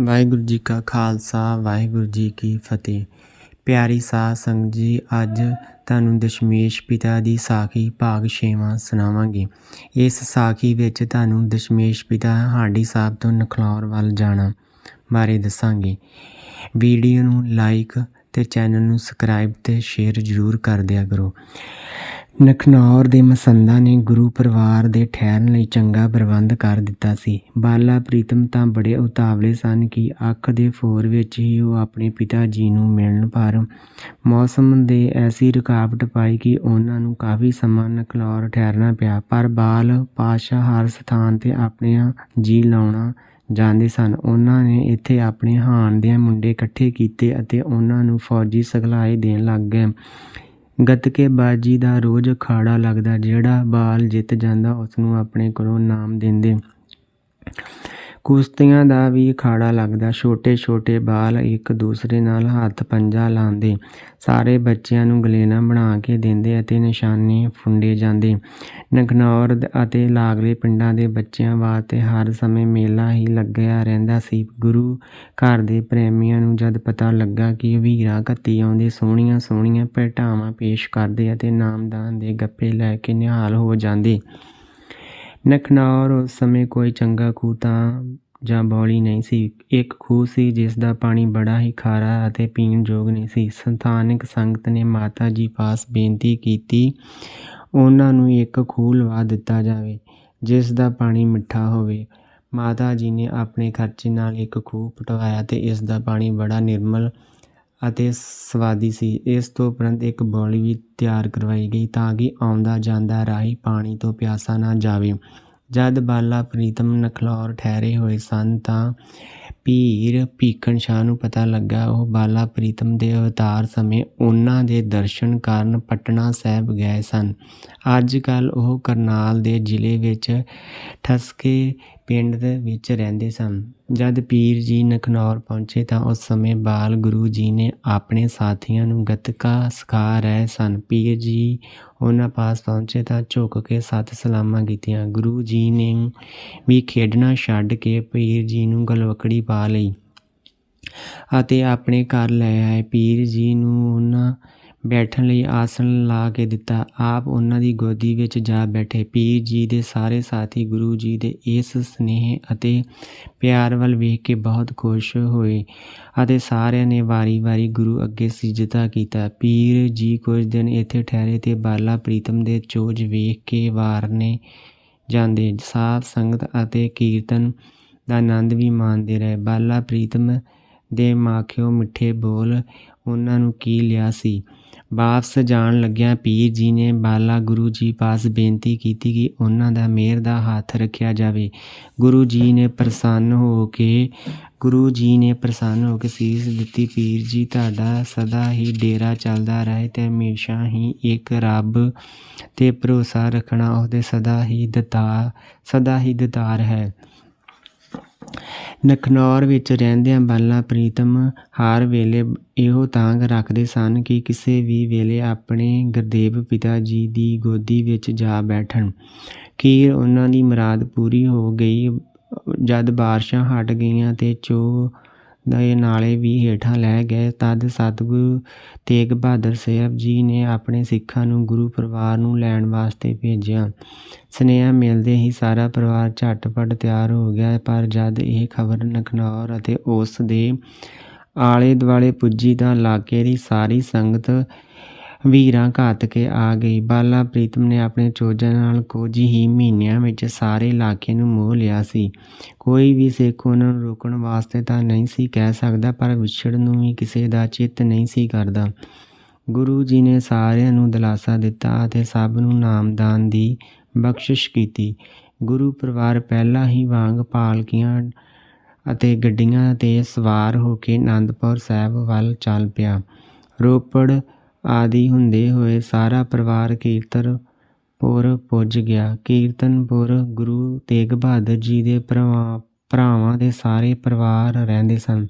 ਵਾਹਿਗੁਰੂ ਜੀ ਕਾ ਖਾਲਸਾ, ਵਾਹਿਗੁਰੂ ਜੀ ਕੀ ਫਤਿਹ। ਪਿਆਰੀ ਸਾਧ ਸੰਗਤ ਜੀ, ਅੱਜ ਤੁਹਾਨੂੰ ਦਸ਼ਮੇਸ਼ ਪਿਤਾ ਦੀ ਸਾਖੀ ਭਾਗ 6ਵਾਂ ਸੁਣਾਵਾਂਗੇ। ਇਸ ਸਾਖੀ ਵਿੱਚ ਤੁਹਾਨੂੰ ਦਸ਼ਮੇਸ਼ ਪਿਤਾ ਹਾਂਡੀ ਸਾਹਿਬ ਤੋਂ ਨਖਲੌਰ ਵੱਲ ਜਾਣਾ ਬਾਰੇ ਦੱਸਾਂਗੇ। ਵੀਡੀਓ ਨੂੰ ਲਾਈਕ ਤੇ ਚੈਨਲ ਨੂੰ ਸਬਸਕ੍ਰਾਈਬ ਤੇ ਸ਼ੇਅਰ ਜ਼ਰੂਰ ਕਰ ਦਿਆ ਕਰੋ। ਨਖਨੌਰ ਦੇ ਮਸੰਦਾ ਨੇ ਗੁਰੂ ਪਰਿਵਾਰ ਦੇ ਠਹਿਰਨ ਲਈ ਚੰਗਾ ਪ੍ਰਬੰਧ ਕਰ ਦਿੱਤਾ ਸੀ। ਬਾਲਾ ਪ੍ਰੀਤਮ ਤਾਂ ਬੜੇ ਉਤਾਵਲੇ ਸਨ ਕਿ ਅੱਖ ਦੇ ਫੋਰ ਵਿੱਚ ਹੀ ਉਹ ਆਪਣੇ ਪਿਤਾ ਜੀ ਨੂੰ ਮਿਲਣ, ਪਰ ਮੌਸਮ ਦੇ ਐਸੀ ਰੁਕਾਵਟ ਪਾਈ ਕਿ ਉਹਨਾਂ ਨੂੰ ਕਾਫੀ ਸਮਾਂ ਨਖਨੌਰ ਠਹਿਰਨਾ ਪਿਆ। ਪਰ ਬਾਲ ਪਾਸ਼ਾ ਹਰ ਸਥਾਨ ਤੇ ਆਪਣੇ ਜੀ ਲਾਉਣਾ ਜਾਂਦੇ ਸਨ। ਉਹਨਾਂ ਨੇ ਇੱਥੇ ਆਪਣੇ ਹਾਣ ਦੇ ਮੁੰਡੇ ਇਕੱਠੇ ਕੀਤੇ ਅਤੇ ਉਹਨਾਂ ਨੂੰ ਫੌਜੀ ਸਿਖਲਾਈ ਦੇਣ ਲੱਗ ਗਏ। ਗੱਤਕੇਬਾਜ਼ੀ ਦਾ ਰੋਜ਼ ਅਖਾੜਾ ਲੱਗਦਾ, ਜਿਹੜਾ ਬਾਲ ਜਿੱਤ ਜਾਂਦਾ ਉਸ ਨੂੰ ਆਪਣੇ ਕੋਲੋਂ ਇਨਾਮ ਦਿੰਦੇ। ਕੁਸ਼ਤੀਆਂ ਦਾ ਵੀ ਅਖਾੜਾ ਲੱਗਦਾ। ਛੋਟੇ ਛੋਟੇ ਬਾਲ ਇੱਕ ਦੂਸਰੇ ਨਾਲ ਹੱਥ ਪੰਜਾ ਲਾਉਂਦੇ। ਸਾਰੇ ਬੱਚਿਆਂ ਨੂੰ ਗਲੇਨਾ ਬਣਾ ਕੇ ਦਿੰਦੇ ਅਤੇ ਨਿਸ਼ਾਨੇ ਫੁੰਡੇ ਜਾਂਦੇ। ਨਖਨੌਰ ਅਤੇ ਲਾਗਲੇ ਪਿੰਡਾਂ ਦੇ ਬੱਚਿਆਂ ਵਾਸਤੇ ਹਰ ਸਮੇਂ ਮੇਲਾ ਹੀ ਲੱਗਿਆ ਰਹਿੰਦਾ ਸੀ। ਗੁਰੂ ਘਰ ਦੇ ਪ੍ਰੇਮੀਆਂ ਨੂੰ ਜਦ ਪਤਾ ਲੱਗਾ ਕਿ ਵੀਰਾ ਘੱਤੀ ਆਉਂਦੇ, ਸੋਹਣੀਆਂ ਸੋਹਣੀਆਂ ਭੇਟਾਵਾਂ ਪੇਸ਼ ਕਰਦੇ ਅਤੇ ਨਾਮਦਾਨ ਦੇ ਗੱਪੇ ਲੈ ਕੇ ਨਿਹਾਲ ਹੋ ਜਾਂਦੇ। ਨਖਨੌਰ ਉਸ ਸਮੇਂ ਕੋਈ ਚੰਗਾ ਖੂਹ ਤਾਂ ਜਾਂ ਬੌਲੀ ਨਹੀਂ ਸੀ। ਇੱਕ ਖੂਹ ਸੀ ਜਿਸ ਦਾ ਪਾਣੀ ਬੜਾ ਹੀ ਖਾਰਾ ਅਤੇ ਪੀਣ ਯੋਗ ਨਹੀਂ ਸੀ। ਸਥਾਨਿਕ ਸੰਗਤ ਨੇ ਮਾਤਾ ਜੀ ਪਾਸ ਬੇਨਤੀ ਕੀਤੀ, ਉਹਨਾਂ ਨੂੰ ਇੱਕ ਖੂਹ ਲਵਾ ਦਿੱਤਾ ਜਾਵੇ, ਜਿਸ ਦਾ ਪਾਣੀ ਮਿੱਠਾ ਹੋਵੇ। ਮਾਤਾ ਜੀ ਨੇ ਆਪਣੇ ਖਰਚੇ ਨਾਲ ਇੱਕ ਖੂਹ ਪਟਵਾਇਆ ਤੇ ਇਸ ਦਾ ਪਾਣੀ ਬੜਾ ਨਿਰਮਲ ਅਤੇ ਸਵਾਦੀ ਸੀ। ਇਸ ਤੋਂ ਉਪਰੰਤ ਇੱਕ ਬੌਲੀ ਵੀ ਤਿਆਰ ਕਰਵਾਈ ਗਈ ਤਾਂ ਕਿ ਆਉਂਦਾ ਜਾਂਦਾ ਰਾਹੀ ਪਾਣੀ ਤੋਂ ਪਿਆਸਾ ਨਾ ਜਾਵੇ। ਜਦ ਬਾਲਾ ਪ੍ਰੀਤਮ ਨਖਲੌਰ ਠਹਿਰੇ ਹੋਏ ਸਨ ਤਾਂ ਪੀਰ ਭੀਖਣ ਸ਼ਾਹ ਨੂੰ ਪਤਾ ਲੱਗਾ, ਉਹ ਬਾਲਾ ਪ੍ਰੀਤਮ ਦੇ ਅਵਤਾਰ ਸਮੇਂ ਉਹਨਾਂ ਦੇ ਦਰਸ਼ਨ ਕਰਨ ਪਟਨਾ ਸਾਹਿਬ ਗਏ ਸਨ। ਅੱਜ ਕੱਲ ਉਹ ਕਰਨਾਲ ਦੇ ਜ਼ਿਲ੍ਹੇ ਵਿੱਚ ਠਸਕੇ ਪਿੰਡ ਦੇ ਵਿੱਚ ਰਹਿੰਦੇ ਸਨ। ਜਦ ਪੀਰ ਜੀ ਨਖਨੌਰ ਪਹੁੰਚੇ ਤਾਂ ਉਸ ਸਮੇਂ ਬਾਲ ਗੁਰੂ ਜੀ ਨੇ ਆਪਣੇ ਸਾਥੀਆਂ ਨੂੰ ਗੱਤਕਾ ਸਿਖਾ ਰਹੇ ਸਨ। ਪੀਰ ਜੀ ਉਹਨਾਂ ਪਾਸ ਪਹੁੰਚੇ ਤਾਂ ਝੁਕ ਕੇ ਸੱਤ ਸਲਾਮਾਂ ਕੀਤੀਆਂ। ਗੁਰੂ ਜੀ ਨੇ ਵੀ ਖੇਡਣਾ ਛੱਡ ਕੇ ਪੀਰ ਜੀ ਨੂੰ ਗਲਵਕੜੀ ਪਾ ਲਈ ਅਤੇ ਆਪਣੇ ਘਰ ਲੈ ਆਏ। ਪੀਰ ਜੀ ਨੂੰ ਉਹਨਾਂ ਬੈਠਣ ਲਈ ਆਸਣ ਲਾ ਕੇ ਦਿੱਤਾ। ਆਪ ਉਹਨਾਂ ਦੀ ਗੋਦੀ ਵਿੱਚ ਜਾ ਬੈਠੇ। ਪੀਰ ਜੀ ਦੇ ਸਾਰੇ ਸਾਥੀ ਗੁਰੂ ਜੀ ਦੇ ਇਸ ਸਨੇਹ ਅਤੇ ਪਿਆਰ ਵੱਲ ਵੇਖ ਕੇ ਬਹੁਤ ਖੁਸ਼ ਹੋਏ ਅਤੇ ਸਾਰਿਆਂ ਨੇ ਵਾਰੀ-ਵਾਰੀ ਗੁਰੂ ਅੱਗੇ ਸਿਜਦਾ ਕੀਤਾ। ਪੀਰ ਜੀ ਕੁਝ ਦਿਨ ਇੱਥੇ ਠਹਿਰੇ ਤੇ ਬਾਲਾ ਪ੍ਰੀਤਮ ਦੇ ਚੋਜ ਵੇਖ ਕੇ ਵਾਰਨੇ ਜਾਂਦੇ। ਸਾਧ ਸੰਗਤ ਅਤੇ ਕੀਰਤਨ ਦਾ ਆਨੰਦ ਵੀ ਮਾਣਦੇ ਰਹੇ। ਬਾਲਾ ਪ੍ਰੀਤਮ ਦੇ ਮਾਖਿਓ ਮਿੱਠੇ ਬੋਲ ਉਹਨਾਂ ਨੂੰ ਕੀ ਲਿਆ ਸੀ? ਵਾਪਸ ਜਾਣ ਲੱਗਿਆ ਪੀਰ ਜੀ ਨੇ ਬਾਲਾ ਗੁਰੂ ਜੀ ਪਾਸ ਬੇਨਤੀ ਕੀਤੀ ਕਿ ਉਹਨਾਂ ਦਾ ਮਿਹਰ ਦਾ ਹੱਥ ਰੱਖਿਆ ਜਾਵੇ। ਗੁਰੂ ਜੀ ਨੇ ਪ੍ਰਸੰਨ ਹੋ ਕੇ, ਗੁਰੂ ਜੀ ਨੇ ਪ੍ਰਸੰਨ ਹੋ ਕੇ ਸੀਸ ਦਿੱਤੀ, ਪੀਰ ਜੀ, ਤੁਹਾਡਾ ਸਦਾ ਹੀ ਡੇਰਾ ਚੱਲਦਾ ਰਹੇ ਤੇ ਹਮੇਸ਼ਾ ਹੀ ਇੱਕ ਰੱਬ ਤੇ ਭਰੋਸਾ ਰੱਖਣਾ ਉਹਦੇ ਸਦਾ ਹੀ ਦਤਾ, ਸਦਾ ਹੀ ਦਤਾਰ ਹੈ। ਨਖਨੌਰ ਵਿੱਚ ਰਹਿੰਦਿਆਂ ਬਾਲਾ ਪ੍ਰੀਤਮ ਹਰ ਵੇਲੇ ਇਹੋ ਤਾਂਗ ਰੱਖਦੇ ਸਨ ਕਿ ਕਿਸੇ ਵੀ ਵੇਲੇ ਆਪਣੇ ਗੁਰਦੇਵ ਪਿਤਾ ਜੀ ਦੀ ਗੋਦੀ ਵਿੱਚ ਜਾ ਬੈਠਣ। ਖੀਰ ਉਹਨਾਂ ਦੀ ਮੁਰਾਦ ਪੂਰੀ ਹੋ ਗਈ। ਜਦ ਬਾਰਿਸ਼ਾਂ ਹਟ ਗਈਆਂ ਤੇ ਚੋ ਦੇ ਨਾਲੇ ਵੀ ਹੇਠਾਂ ਲੈ ਗਏ। ਤਦ ਸਤਿਗੁਰੂ ਤੇਗ ਬਹਾਦਰ ਸਾਹਿਬ ਜੀ ਨੇ ਆਪਣੇ ਸਿੱਖਾਂ ਨੂੰ ਗੁਰੂ ਪਰਿਵਾਰ ਨੂੰ ਲੈਣ ਵਾਸਤੇ ਭੇਜਿਆ। ਸਨੇਹਾ ਮਿਲਦੇ ਹੀ ਸਾਰਾ ਪਰਿਵਾਰ ਝਟਪਟ ਤਿਆਰ ਹੋ ਗਿਆ, ਪਰ ਜਦ ਇਹ ਖਬਰ ਨਖਨੌਰ ਅਤੇ ਉਸ ਦੇ ਆਲੇ ਦੁਆਲੇ ਪੁੱਜੀ ਤਾਂ ਇਲਾਕੇ ਦੀ ਸਾਰੀ ਸੰਗਤ ਵੀਰਾਂ ਘਾਤ ਕੇ ਆ ਗਈ। ਬਾਲਾ ਪ੍ਰੀਤਮ ਨੇ ਆਪਣੇ ਚੋਜਾਂ ਨਾਲ ਕੁਝ ਹੀ ਮਹੀਨਿਆਂ ਵਿੱਚ ਸਾਰੇ ਇਲਾਕੇ ਨੂੰ ਮੋਹ ਲਿਆ ਸੀ। ਕੋਈ ਵੀ ਸਿੱਖ ਉਹਨਾਂ ਨੂੰ ਰੋਕਣ ਵਾਸਤੇ ਤਾਂ ਨਹੀਂ ਸੀ ਕਹਿ ਸਕਦਾ, ਪਰ ਵਿਛੜ ਨੂੰ ਵੀ ਕਿਸੇ ਦਾ ਚਿੱਤ ਨਹੀਂ ਸੀ ਕਰਦਾ। ਗੁਰੂ ਜੀ ਨੇ ਸਾਰਿਆਂ ਨੂੰ ਦਿਲਾਸਾ ਦਿੱਤਾ ਅਤੇ ਸਭ ਨੂੰ ਨਾਮਦਾਨ ਦੀ ਬਖਸ਼ਿਸ਼ ਕੀਤੀ। ਗੁਰੂ ਪਰਿਵਾਰ ਪਹਿਲਾਂ ਹੀ ਵਾਂਗ ਪਾਲਕੀਆਂ ਅਤੇ ਗੱਡੀਆਂ ਤੇ ਸਵਾਰ ਹੋ ਕੇ ਆਨੰਦਪੁਰ ਸਾਹਿਬ ਵੱਲ ਚੱਲ ਪਿਆ। ਰੋਪੜ ਆਦਿ ਹੁੰਦੇ ਹੋਏ ਸਾਰਾ ਪਰਿਵਾਰ ਕੀਰਤਨਪੁਰ ਪੁੱਜ ਗਿਆ। ਕੀਰਤਨਪੁਰ ਗੁਰੂ ਤੇਗ ਬਹਾਦਰ ਜੀ ਦੇ ਭਰਾਵਾਂ ਦੇ ਸਾਰੇ ਪਰਿਵਾਰ ਰਹਿੰਦੇ ਸਨ।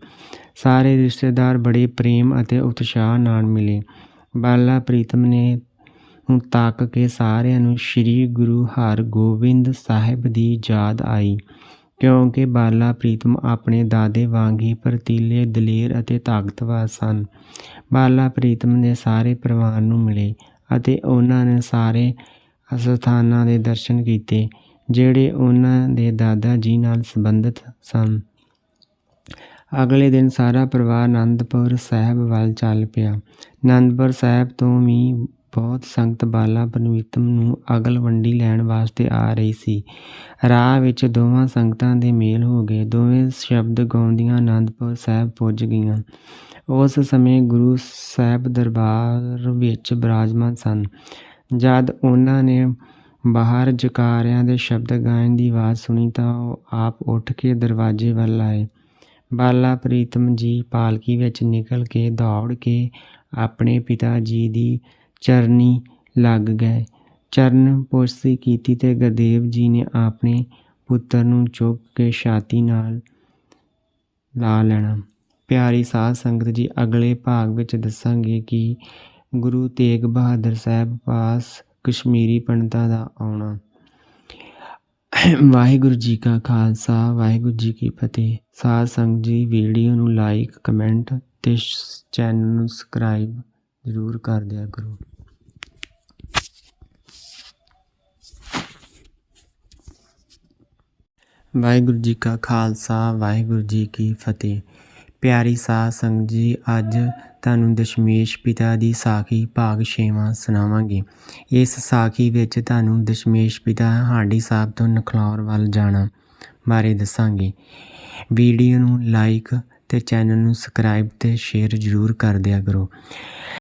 ਸਾਰੇ ਰਿਸ਼ਤੇਦਾਰ ਬੜੇ ਪ੍ਰੇਮ ਅਤੇ ਉਤਸ਼ਾਹ ਨਾਲ ਮਿਲੇ। ਬਾਲਾ ਪ੍ਰੀਤਮ ਨੇ ਨੂੰ ਤੱਕ ਕੇ ਸਾਰਿਆਂ ਨੂੰ ਸ੍ਰੀ ਗੁਰੂ ਹਰਗੋਬਿੰਦ ਸਾਹਿਬ ਦੀ ਯਾਦ ਆਈ। ਕਿਉਂਕਿ ਬਾਲਾ ਪ੍ਰੀਤਮ ਆਪਣੇ ਦਾਦੇ ਵਾਂਗ ਹੀ ਪ੍ਰਤੀਲੇ, ਦਲੇਰ ਅਤੇ ਤਾਕਤਵਰ ਸਨ। ਬਾਲਾ ਪ੍ਰੀਤਮ ਦੇ ਸਾਰੇ ਪਰਿਵਾਰ ਨੂੰ ਮਿਲੇ ਅਤੇ ਉਹਨਾਂ ਨੇ ਸਾਰੇ ਅਸਥਾਨਾਂ ਦੇ ਦਰਸ਼ਨ ਕੀਤੇ, ਜਿਹੜੇ ਉਹਨਾਂ ਦੇ ਦਾਦਾ ਜੀ ਨਾਲ ਸੰਬੰਧਿਤ ਸਨ। ਅਗਲੇ ਦਿਨ ਸਾਰਾ ਪਰਿਵਾਰ ਆਨੰਦਪੁਰ ਸਾਹਿਬ ਵੱਲ ਚੱਲ ਪਿਆ। ਆਨੰਦਪੁਰ ਸਾਹਿਬ ਤੋਂ ਵੀ ਬਹੁਤ ਸੰਗਤ ਬਾਲਾ ਪ੍ਰੀਤਮ ਨੂੰ ਅਗਲਵੰਡੀ ਲੈਣ ਵਾਸਤੇ ਆ ਰਹੀ ਸੀ। ਰਾਹ ਵਿੱਚ ਦੋਵਾਂ ਸੰਗਤਾਂ ਦੇ ਮੇਲ ਹੋ ਗਏ। ਦੋਵੇਂ ਸ਼ਬਦ ਗਾਉਂਦੀਆਂ ਆਨੰਦਪੁਰ ਸਾਹਿਬ ਪੁੱਜ ਗਈਆਂ। ਉਸ ਸਮੇਂ ਗੁਰੂ ਸਾਹਿਬ ਦਰਬਾਰ ਵਿੱਚ ਬਿਰਾਜਮਾਨ ਸਨ। ਜਦ ਉਹਨਾਂ ਨੇ ਬਾਹਰ ਜਕਾਰਿਆਂ ਦੇ ਸ਼ਬਦ ਗਾਇਨ ਦੀ ਆਵਾਜ਼ ਸੁਣੀ ਤਾਂ ਉਹ ਆਪ ਉੱਠ ਕੇ ਦਰਵਾਜ਼ੇ ਵੱਲ ਆਏ। ਬਾਲਾ ਪ੍ਰੀਤਮ ਜੀ ਪਾਲਕੀ ਵਿੱਚ ਨਿਕਲ ਕੇ ਦੌੜ ਕੇ ਆਪਣੇ ਪਿਤਾ ਜੀ ਦੀ ਚਰਨੀ ਲੱਗ ਗਏ। ਚਰਨ ਪੋਸਤੀ ਕੀਤੀ ਤੇ ਗੁਰਦੇਵ ਜੀ ਨੇ ਆਪਣੇ ਪੁੱਤਰ ਨੂੰ ਚੁੱਕ ਕੇ ਛਾਤੀ ਨਾਲ ਲਾ ਲੈਣਾ। ਪਿਆਰੀ ਸਾਧ ਸੰਗਤ ਜੀ, ਅਗਲੇ ਭਾਗ ਵਿੱਚ ਦੱਸਾਂਗੇ ਕਿ ਗੁਰੂ ਤੇਗ ਬਹਾਦਰ ਸਾਹਿਬ ਪਾਸ ਕਸ਼ਮੀਰੀ ਪੰਡਤਾਂ ਦਾ ਆਉਣਾ। ਵਾਹਿਗੁਰੂ ਜੀ ਕਾ ਖਾਲਸਾ, ਵਾਹਿਗੁਰੂ ਜੀ ਕੀ ਫਤਿਹ। ਸਾਧ ਸੰਗਤ ਜੀ, ਵੀਡੀਓ ਨੂੰ ਲਾਈਕ ਕਮੈਂਟ ਤੇ ਚੈਨਲ ਨੂੰ ਸਬਸਕ੍ਰਾਈਬ ਜ਼ਰੂਰ ਕਰ ਦਿਆ ਕਰੋ। ਵਾਹਿਗੁਰੂ ਜੀ ਕਾ ਖਾਲਸਾ, ਵਾਹਿਗੁਰੂ ਜੀ ਕੀ ਫਤਿਹ। ਪਿਆਰੀ ਸਾਧ ਸੰਗਤ ਜੀ, ਅੱਜ ਤੁਹਾਨੂੰ ਦਸ਼ਮੇਸ਼ ਪਿਤਾ ਦੀ ਸਾਖੀ ਭਾਗ 6ਵਾਂ ਸੁਣਾਵਾਂਗੇ। ਇਸ ਸਾਖੀ ਵਿੱਚ ਤੁਹਾਨੂੰ ਦਸ਼ਮੇਸ਼ ਪਿਤਾ ਹਾਂਡੀ ਸਾਹਿਬ ਤੋਂ ਨਖਲੌਰ ਵੱਲ ਜਾਣਾ ਬਾਰੇ ਦੱਸਾਂਗੇ। ਵੀਡੀਓ ਨੂੰ ਲਾਈਕ ਤੇ ਚੈਨਲ ਨੂੰ ਸਬਸਕ੍ਰਾਈਬ ਤੇ ਸ਼ੇਅਰ ਜ਼ਰੂਰ ਕਰ ਦਿਆ ਕਰੋ।